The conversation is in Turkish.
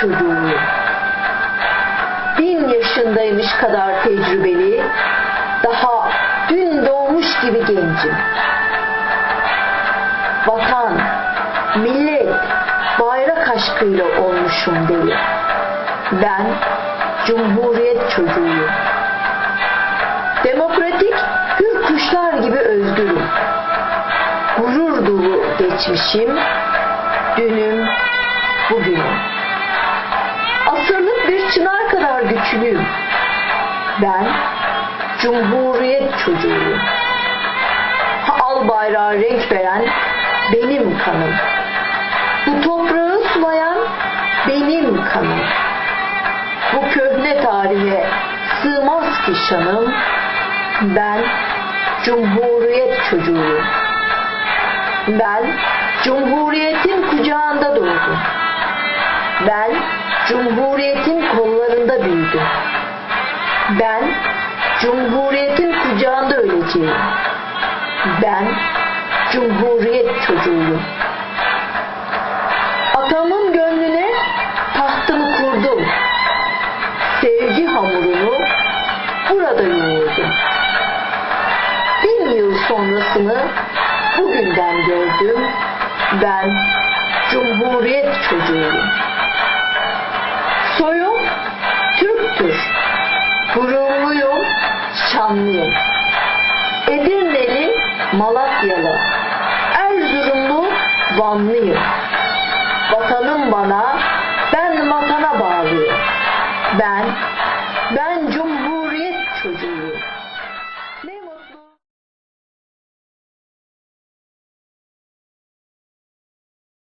çocuğuyum. Bin yaşındaymış kadar tecrübeli, daha dün doğmuş gibi gencim. Vatan, millet, bayrak aşkıyla olmuşum deli. Ben Cumhuriyet çocuğuyum. Demokratik hür kuşlar gibi özgürüm. Gurur dolu geçmişim, dünüm, bugünüm. Asırlık bir çınar kadar güçlüyüm. Ben Cumhuriyet çocuğuyum. Al bayrağı renk veren benim kanım. Bu toprağı sulayan benim kanım. Bu köhne tarihe sığmaz ki şanım. Ben Cumhuriyet çocuğuyum. Ben Cumhuriyetin kucağında doğdum. Ben Cumhuriyetin kollarında büyüdüm. Ben Cumhuriyetin kucağında öleceğim. Ben Cumhuriyet çocuğuyum. Atamın gönlüne tahtımı kurdum. Sevgi hamurunu burada yoğurdum. Bin yıl sonrasını bugünden gördüm. Ben Cumhuriyet çocuğuyum. Soyum Türktür. Gururluyum, şanlıyım. Edirneli, Malatyalı, Erzurumlu, Vanlıyım. Vatanım bana, ben vatana bağlıyım. Ben